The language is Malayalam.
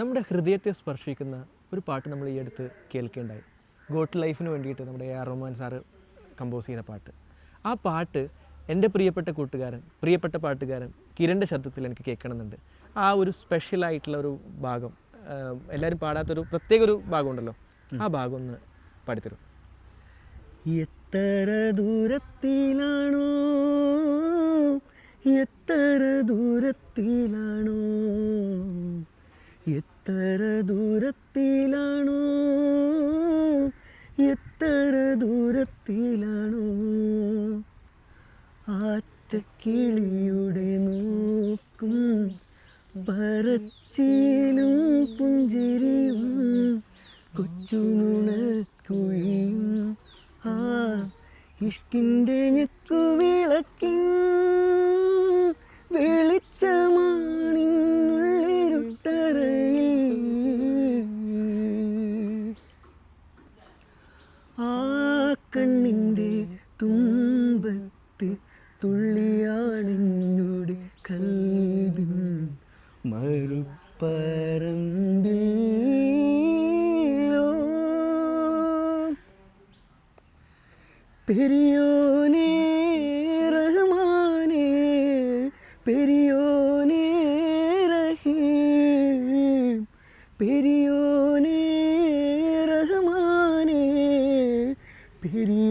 നമ്മുടെ ഹൃദയത്തെ സ്പർശിക്കുന്ന ഒരു പാട്ട് നമ്മൾ ഈ അടുത്ത് കേൾക്കേണ്ടായി. ഗോട്ട് ലൈഫിന് വേണ്ടിയിട്ട് നമ്മുടെ A R Rahman sir compose ചെയ്ത പാട്ട്. ആ പാട്ട് എന്റെ പ്രിയപ്പെട്ട കൂട്ടുകാരൻ പ്രിയപ്പെട്ട പാട്ടുകാരൻ കിരണിന്റെ ശബ്ദത്തിൽ എനിക്ക് കേൾക്കണമെന്നുണ്ട്. ആ ഒരു സ്പെഷ്യലായിട്ടുള്ള ഒരു ഭാഗം എല്ലാവരും പാടാത്തൊരു പ്രത്യേക ഒരു ഭാഗമുണ്ടല്ലോ ആ ഭാഗം ഒന്ന് പാടിത്തരും. എത്ര ദൂരത്തിലാണോ എത്ര ദൂരത്തിലാണോ എത്ര ദൂരത്തിലാണോ? എത്ര ദൂരത്തിലാണോ? ആറ്റക്കിളിയുടെ നോക്കും പറച്ചിലും പുഞ്ചിരിയും കൊച്ചു നുണക്കുഴിയും ആ ഇഷ്കിന്റെ ഞെക്കുവിളക്കിൻ ആ കണ്ണിന്റെ തുമ്പത്ത് തുള്ളിയാണെന്നോട് കൽവിൻ മറുപ്പറമ്പിൽ പെരിയോനേ റഹ്മാനേ പെരിയോനേ റഹീം പെരിയോനേ pity